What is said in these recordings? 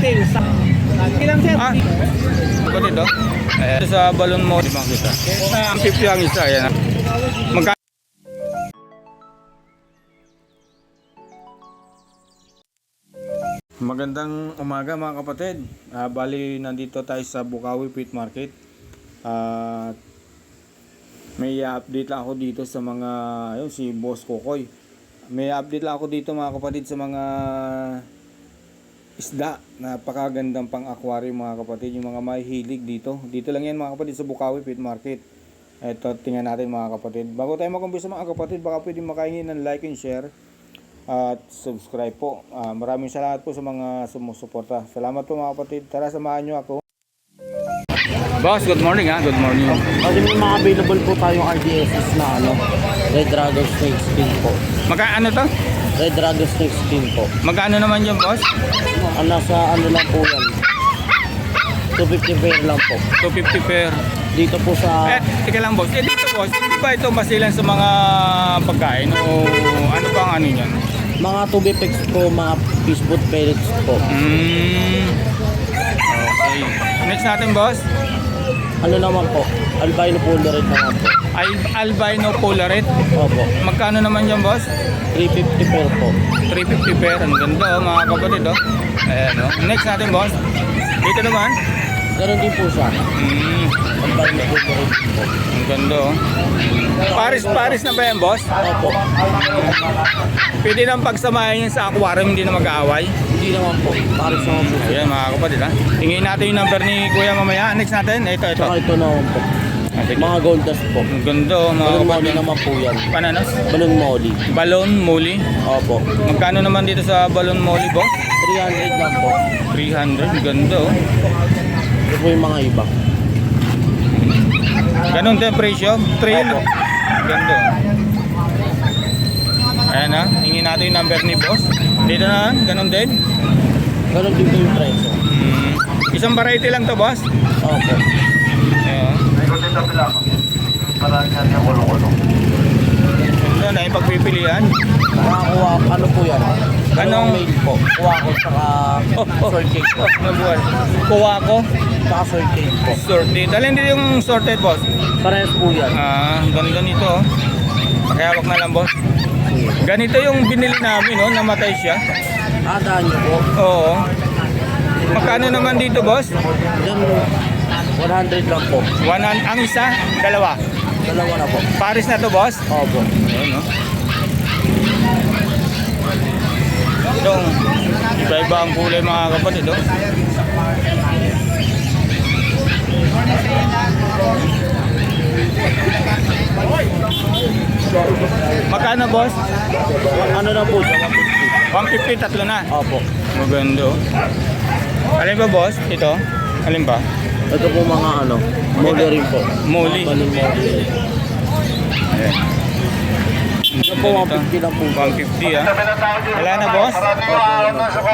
cocktail. Sa... Ilang sir? Ah, ito dito. Ayan, sa balon mo, limang kita. Ang 50 ang isa, ayan. Magka Magandang umaga mga kapatid. Ah, bali, nandito tayo sa Bukawi Pit Market. At may update lang ako dito sa mga, ayun, si Boss Kokoy. May update lang ako dito mga kapatid sa mga isda. Napakagandang pang aquarium mga kapatid. Yung mga may hilig dito. Dito lang yan mga kapatid sa Bukawi Pit Market. Ito, tingnan natin mga kapatid. Bago tayo mag-umpisa mga kapatid, baka pwede makahingi ng like and share at subscribe po. Ah, maraming salamat po sa mga sumusuporta. Salamat po mga kapatid. Tara, samahan nyo ako. Boss, good morning ha. Good morning. Kasi may mga available po tayong RDSs na ano, Red Dragon Snake Skin po. Magka ano to? Red Dragon Snake Skin po. Magkano naman yung boss? Ang nasa ano lang po yan. 250 pair lang po. 250 per. Dito po sa Eh, tika lang boss. Eh dito boss, di ba ito basilan sa mga pagkain o ano bang ano yan? mga 2 packs po, mga fish food pellets po. Hmm. Okay. Next natin boss. Ano naman po, albino polaroid naman po. Al- albino polaret. Opo, Magkano naman yan boss? 350 pair po. 350 per. Ang ganda oh, mga kapatid oh. Ayan oh. Next natin boss. Dito naman. Ganon din po siya. Hmm. Albino polaroid po. Ang ganda oh. Paris, Paris na ba yan boss? Opo, Pwede nang pagsamahin yan sa aquarium, hindi na mag-aaway. Hindi naman po. Paris naman po. Ayan mga kapatid ha. Tingin natin yung number ni Kuya mamaya. Next natin. Ito, ito. Tsaka ito naman po. Ah, sige. Mga gold dust po. Ang ganda oh, mga molly kapatid. naman po yan. Pananos? Balloon molly. Balon muli. Opo. Magkano naman dito sa balon muli boss? 300 lang po. 300. Ang Ganda oh. Ito po yung mga iba. Ganon din ang presyo. 300. Opo. Ganda. Ayan ha. Tingin natin yung number ni boss. Dito na. Din. Ganon din po yung presyo. Hmm. Isang variety lang to boss. Opo. Ayan. Ganda na yung pagpipilian. Nakakuha, ano po yan? Anong- mail po. Kuha ko saka Oh, oh. cake po. Nabuhay. Kuha ko. Saka cake po. Sorted. Alin din yung sorted boss? Parehas po yan. Ah, ganito nito. oh. Pakihawak na lang boss. Ganito yung binili namin, no? Namatay siya. Ah, daan niyo po. Oo. Magkano naman dito, boss? Diyan, 100 lang po. One ang, ang isa, dalawa. Dalawa na po. Paris na to, boss. Opo. Ayun, no? Itong iba-iba ang kulay mga kapatid, oh. Magkano, boss? Ano na po siya? 150, tatlo na. Opo. Maganda, oh. Alin ba, boss? Ito? Alin ba? Ito po mga ano, molly rin po. Molly. Mga molly. Ayan. Ito po 150 lang po. 150 ah. Wala na boss?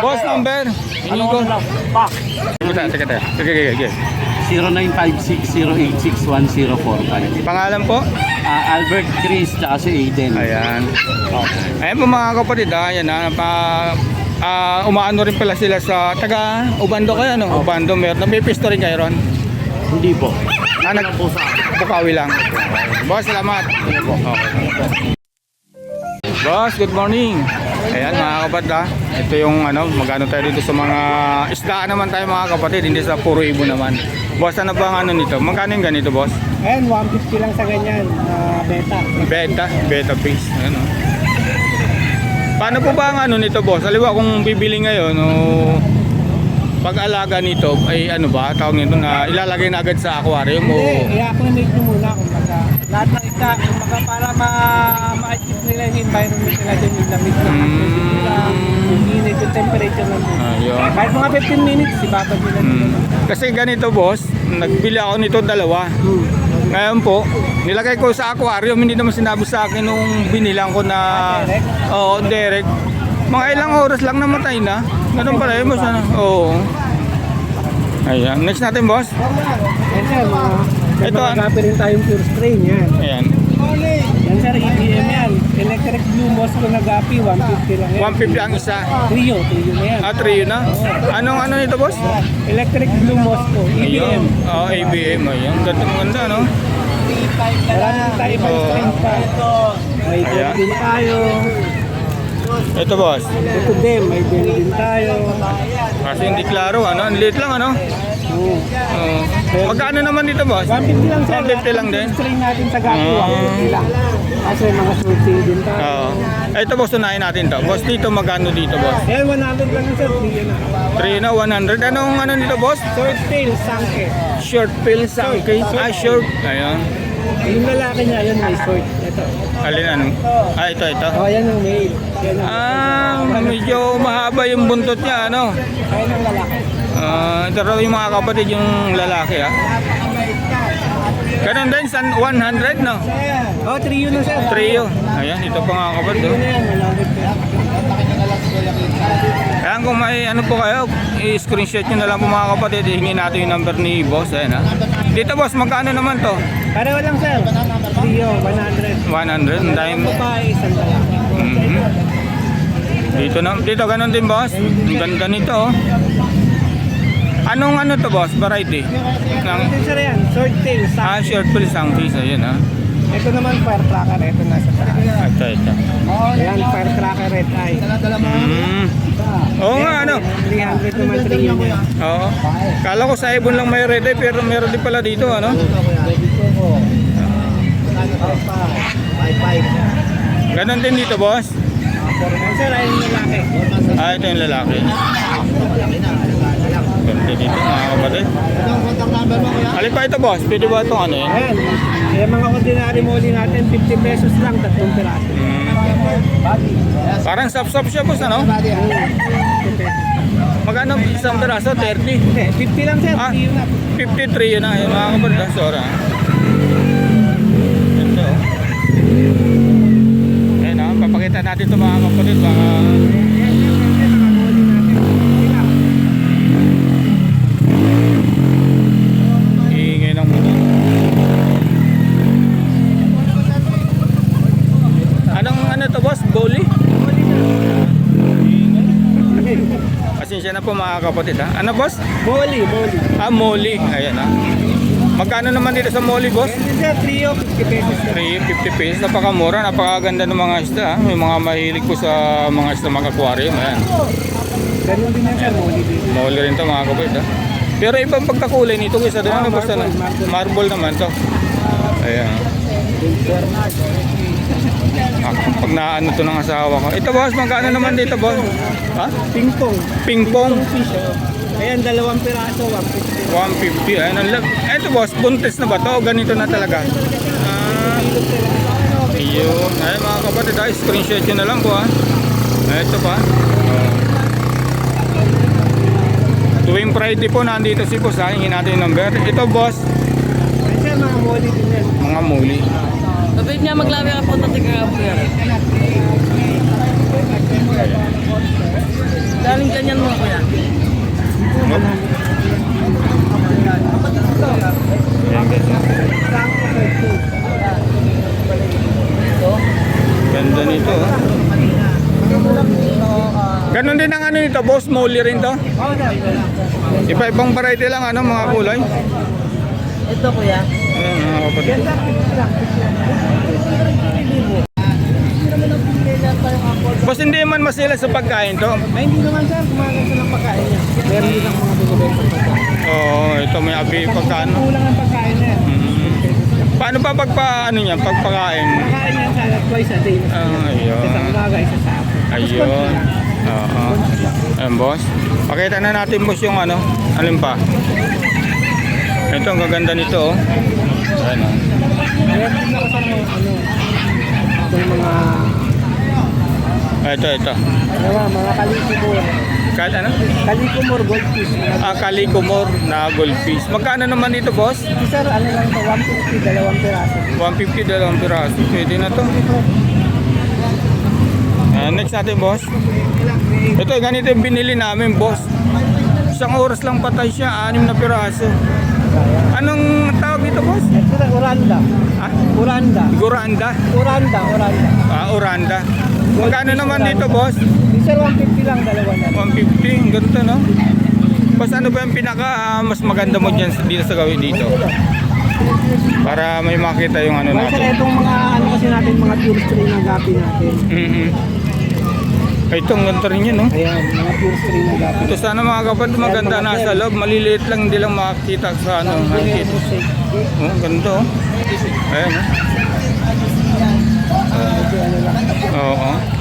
Boss number. Ko. Ano lang? Pa! Teka, teka, teka. Teka, teka, teka. 0956-086-1045. Pangalan po? Ah, Albert Chris tsaka si Aiden. Ayan. Ayan po mga kapatid ah. Ayan ah. Pa, ah, umaano rin pala sila sa taga Ubando kayo no? Ubando meron. May pisto rin kayo ron. Hindi po. Ah, nag po sa. Bukawi lang. Boss, salamat. Okay. Boss, good morning. Ayan mga kapatid ah. Ito yung ano, magano tayo dito sa mga isdaan naman tayo mga kapatid, hindi sa puro ibo naman. Boss, ano ba ang ano nito? Magkano yung ganito, boss? Ayan, 150 lang sa ganyan, ah, beta. Beta, beta piece. Ano? Paano po ba ang ano nito, boss? Aliwa kung bibili ngayon o pag-alaga nito ay ano ba, tawag nito na ilalagay na agad sa aquarium o Hindi, i-acclimate nyo muna kung baga. Lahat ng isda, kung baga para ma- ma-achieve nila yung environment nila dyan, yung lamig na Mm. Yung init, yung temperature ng Ayun. Kahit mga 15 minutes, ibabad nila dito. Mm. Kasi ganito boss, nagbili ako nito dalawa. Ngayon po, nilagay ko sa aquarium, hindi naman sinabi sa akin nung binilang ko na direct? Oo, direct. Mga ilang oras lang namatay na. Ganun pala yun, boss. Ano? Oo. Ayan. Next natin, boss. Yan sir, mga, may Ito, mga ano? gapi rin tayong pure strain yan. Ayan. Sir, EBM yan. Electric Blue Moscow na gapi, 150 lang yan. 150 ang isa. Trio, trio na yan. Ah, trio na. Anong ano nito, boss? Electric Blue Moscow, EBM. Ayun. Oh, ABM. Ayun. Ganda ganda, no? Marami tayo Oo. strength pa. May Ayan. Din tayo. Ito, boss. Ito din, may din tayo. Kasi hindi klaro, ano? Ang liit lang, ano? Oo. Oo. magkano naman dito, boss? 150 lang sir. 150 lang din? String natin sa gapi, Ah. 150 lang. Kasi mga shorting din tayo. Oo. Ito, boss, unahin natin to. Boss, dito magkano dito, boss? Yan, 100 lang yan sir. Na. 3 na, 100. Anong ano dito, boss? Short tail, sangke. Short pill sa okay. Ah, short. Ayun. Yung lalaki niya, yun may short. Ito. Alin ano? Ah, ito, ito. Oh, yan yung male. Yan yung Ah, medyo mahaba yung buntot niya, ano? Kaya ng lalaki. Ah, ito raw yung mga kapatid, yung lalaki, ah. Ganun din, san 100, no? Oh, trio na sir. Trio. Ayan, ito pa mga kapatid, oh. na yan, 100 pesos. Ayan, kung may ano po kayo, i-screenshot nyo na lang po mga kapatid, hingin natin yung number ni boss, ayan, ha. Dito, boss, magkano naman to? Pareho lang sir. Trio, 100. 100, ang dahil babae, isang lalaki. Mhm. Dito na, dito ganun din boss. Ang ganda nito oh. Anong ano to boss? Variety? Ng, sir yan, short tail, ah, short piece. Ayun ah. Ito naman firecracker, ito nasa taas. Ito, ito. Ayan, firecracker red eye. Mm. Oo nga ano. 300 naman trio niya. Oo. Kala ko sa ibon lang may red eye pero meron din pala dito ano. Ganon din dito boss. Ayan sir, ayun yung lalaki. Ah, ito yung lalaki. Ganda dito mga kapatid. Alin pa ito boss? Pwede ba itong ano yun? Ayan, yung mga ordinary molly natin, 50 pesos lang, tatlong piraso. Mm. Parang sap-sap siya boss ano? 50 pesos. Magkano isang piraso? 30? Hindi, 50 lang sir, Ah. trio na. 53 yun na. Yung mga kapatid. ah, Papakita natin ito mga kapatid. Baka... Iingay ng. Anong ano to boss? Boli? Pasensya na po mga kapatid ha. Ano boss? Molly, molly. Ah, Molly. Ayan ah. Magkano naman dito sa Molly, boss? Yan sir, trio, 50 pesos. sir. 350 pesos. Napakamura. Napakaganda ng mga isda. ah. May mga mahilig po sa mga isda mga aquarium. Ayan. Ganun din yan sir, molly. Molly rin to mga kapatid ha. Pero ibang pagkakulay nito isa din. Ano Ah, basta na? marble, naman to. Ayan. Ah, pag naano to ng asawa ko. Ito boss, magkano naman dito boss? Ha? Ping pong. Ping pong. Fish, oh. Ayan, dalawang piraso, 150. 150. Ayan ang lag. Ito boss, buntis na ba to? Ganito na talaga? Ah, Ayun. Ay mga kapatid, ay, screenshot nyo na lang po ha. Ito pa. Oh. Tuwing Friday po, nandito si boss ha. Hingin natin yung number. Ito boss, Ayan mga molly din yan. mga muli. Kapit niya maglabi ka po tatig ka po yan. Galing ganyan mo kuya. Ayan oh. Ganda nito. oh. Ganon din ang ano nito, boss, molly rin to. Iba-ibang variety lang ano, mga kulay. Ito kuya. Ayan mga kapatid. Boss, hindi man masila sa pagkain to. Ay, hindi naman sir, gumaganda ng pagkain niya. Meron din ang mga binibenta pagkain. Oo, ito may abi pagkaano. Kulang ang pagkain niya. Mm. Paano pa pagpa ano niya, pagpakain? Pagkain niya sa twice a day. Ah, Isa sa ayun. umaga, isa sa hapon. Ayun. Oo. Ayan, boss. Pakita na natin boss yung ano, alin pa. Ito ang gaganda nito oh. Ayan oh. Meron din ako sa ano, itong mga, Ah, Ito, ito. ano, mga kalikumor. Kahit ano? Kalikumor goldfish. Ah, Calico More na goldfish. Magkano naman dito, boss? Sir, ano lang ito, 150, dalawang piraso. 150 dalawang piraso. Pwede na to. Ah, next natin, boss. Ito, ganito yung binili namin, boss. Isang oras lang patay siya, anim na piraso. Anong tawag ito? ito, boss? Uranda. Ha? Uranda. Guranda. Uranda, Uranda. Ah, Uranda. Magkano naman dito, boss? Sir, 150 lang, dalawa na. 150. Ang ganito, no? Boss, ano ba yung pinaka ah, mas maganda mo dyan dito sa gawin dito? Para may makita yung ano May sir, natin. itong mga ano kasi natin, mga pure string na gapi natin. Mhm. Ay, ito, ang ganda rin yun, no? Ayan, mga pure string na. Ito sana mga kapatid, maganda nasa loob. Maliliit lang, hindi lang makakita sa ano. Nakikita. Oh, ganda, oh. Ayan, oh. Oo.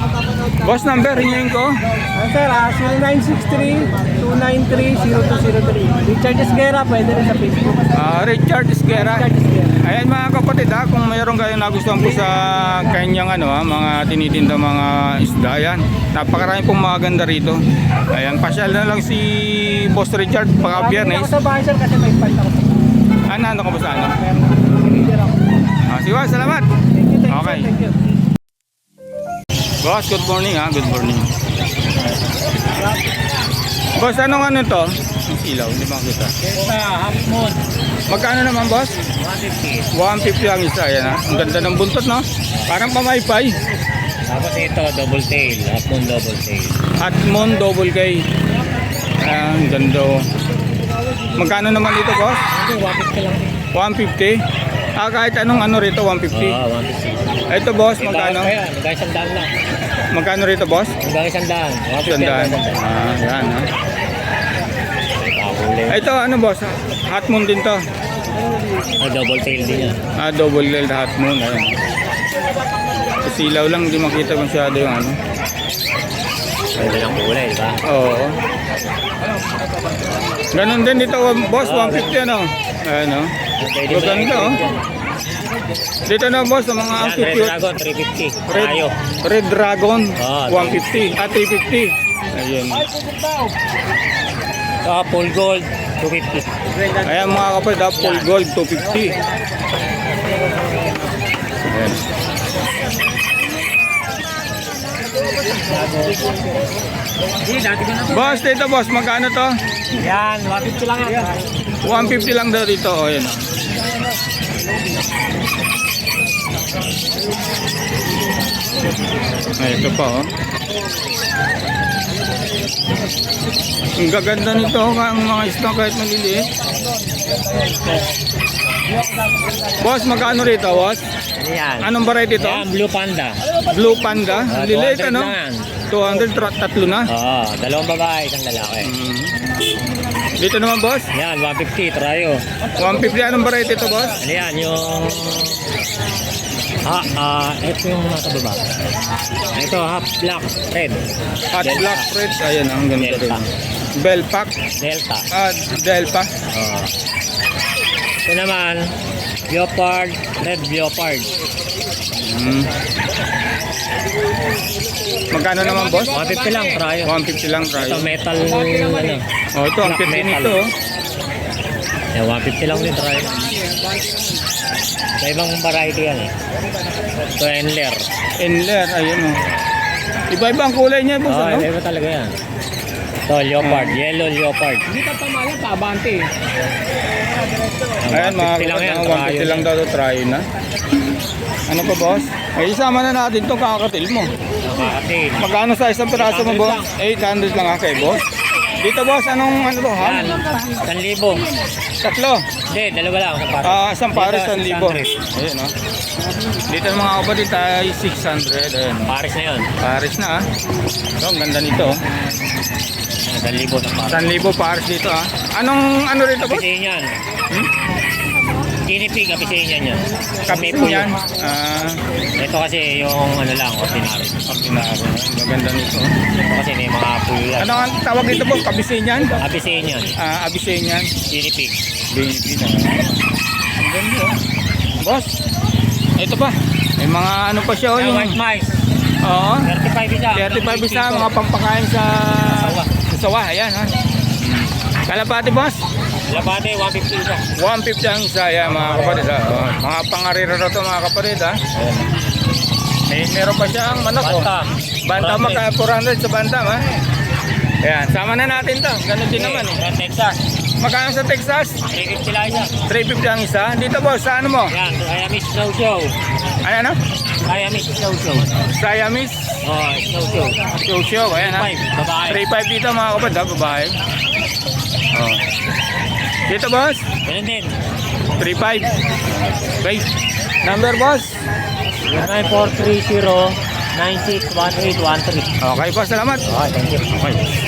Boss, number, rinyayin ko. Ah, sir, ah, 0963-293-0203. Richard Esguera, pwede rin sa Facebook. Ah, Richard Esguera. Richard Esguera. Ayan mga kapatid ha, kung mayroon kayong nagustuhan po sa kanyang ano ha, mga tinitinda mga isda yan. Napakarami pong maganda rito. Ayan, pasyal na lang si Boss Richard pagka Ako biyernes. sa bahay sir kasi may ako. Ano, ano ka ba sa ano? Ako. Ako. Ah, sige, salamat. Thank you, thank you, Okay. thank you. Boss, good morning ha, good morning. Boss, anong ano to? Ang Ilaw, hindi ba kita? Sa half moon, Magkano naman boss? 150. 150 ang isa, yan ha. Ang ganda ng buntot no? Parang pamaypay. Tapos ito, double tail. Half moon double tail. At Moon Double K. Ah, ang ganda oh. Magkano naman dito boss? Ito, 150 lang. 150? Ah, kahit anong ano rito, 150. Ah, 150. Ito boss, magkano? hanggang isang daan lang. Magkano rito boss? Hanggang isang daan. 150 Sandaan. hanggang isang daan. Ah, yan ha. Ito ano boss? Hot Moon din to. Ah, double tail din yan. Ah, double L hot moon. Ayan. Silaw lang, hindi makita masyado yung ano. Pwede lang kulay, di ba? Oo. Ganon din dito, boss, 150 ano. Ayan o. Maganda oh. Dito na boss, sa mga Yan, Red. Dragon, 350. Red, Tayo. Red Dragon, Ah, 150. Ah, 350. Ayun. Ah, full gold, 250. Ayan mga kapatid, ah, full gold, 250. Ayan. Boss, dito boss, magkano to? Yan, 150 lang yan. 150 lang daw dito. O, yan. Ay, ito pa, oh. Ang gaganda nito, ang mga isda kahit maliliit. Boss, magkano rito, boss? Yan. Anong variety to? Yan, Blue Panda. Blue Panda? Ah, Liliit, 200 ano? lang yan. 200, tra- tatlo na. Oo, dalawang babae, isang lalaki. Mm. Dito naman, boss? Yan, 150, trayo. 150, anong variety to, boss? Ano yan, yung... Ha, ah, ito yung nasa baba. Ito, half black, red. Hot Delta. Black Fritz, ayan, ang ganda rin. Delta. Bell Pack, Delta. ah, Delta. Oo. Ito naman, leopard, red leopard. Mm. Magkano naman, boss? 150 lang, trayo. 150 lang, try. Ito, metal, ano. Oh, ito, ang black cute metal. nito. oh. Yan, 150 lang din, trayo. Sa ibang variety yan eh. Ito, Enler. Enler, ayun, oh. Iba-iba ang kulay niya, boss, Oo, ano? iba talaga yan. Ito, leopard, yellow leopard. Hindi ka tama yan, tabante. Ayan, mga 150 lang yan, kapatid, 150 trayo lang daw to try na. Ano pa, boss? Ay, isama na natin itong kakatil mo. Nakakatil. Magkano sa isang piraso mo, boss? 800 lang kay boss. Dito, boss, anong ano to, ha? Yan, 1,000. Tatlo. Hindi, dalawa lang. Sa pares. Ah, isang pares, Dito, 1,000. 600. Ayun, oh. Dito mga kapatid tayo 600. Ayun. Pares na yun. Pares na ah. Ito, ang ganda nito. oh. Yan, 1,000 sa pares. 1,000 pares dito ah. Anong ano rito boss? Kapisihin yan. Hmm? Kinipig, kapisihin yan yan. May puyo. yan. Ah, Ito kasi yung ano lang, ordinary. ordinary. Ang ganda nito. Ito kasi may mga puyo yan. Ano ang tawag dito boss? Kabisenian? Kapisihin yan. Ah, Abisenian. Kinipig. Binibig na. Ang ganda oh. Boss, ito pa. May mga ano pa siya oh. Yung Yung, white mice, oo. 35 isa. 35 isa, mga pampakain sa Sawa. sa sawa. Ayan ha. Kalapati boss. Yabani, 150 isa. 150 ang isa, yan mga kapatid. Ha? Oh, mga pangarira na to mga kapatid. Ha? May eh, meron pa siyang manok. Oh. Banta. Banta maka 400 sa banta. Ha? Ayan, sama na natin to. Ganun din naman. Eh. Texas. Magkano sa Texas? 350 lang isa. 350 ang isa. Dito boss, sa ano mo? Yan, Siamese Snow Show. Ano ano? Siamese Snow Show. Siamese? Oh, Snow Show. Snow Show, ayan ha. 3.5 dito mga kapatid, ha, babae. Oh. Dito boss? Ganun din. 3-5. Number boss? 9430 Okay boss, salamat. Okay, thank you. Okay.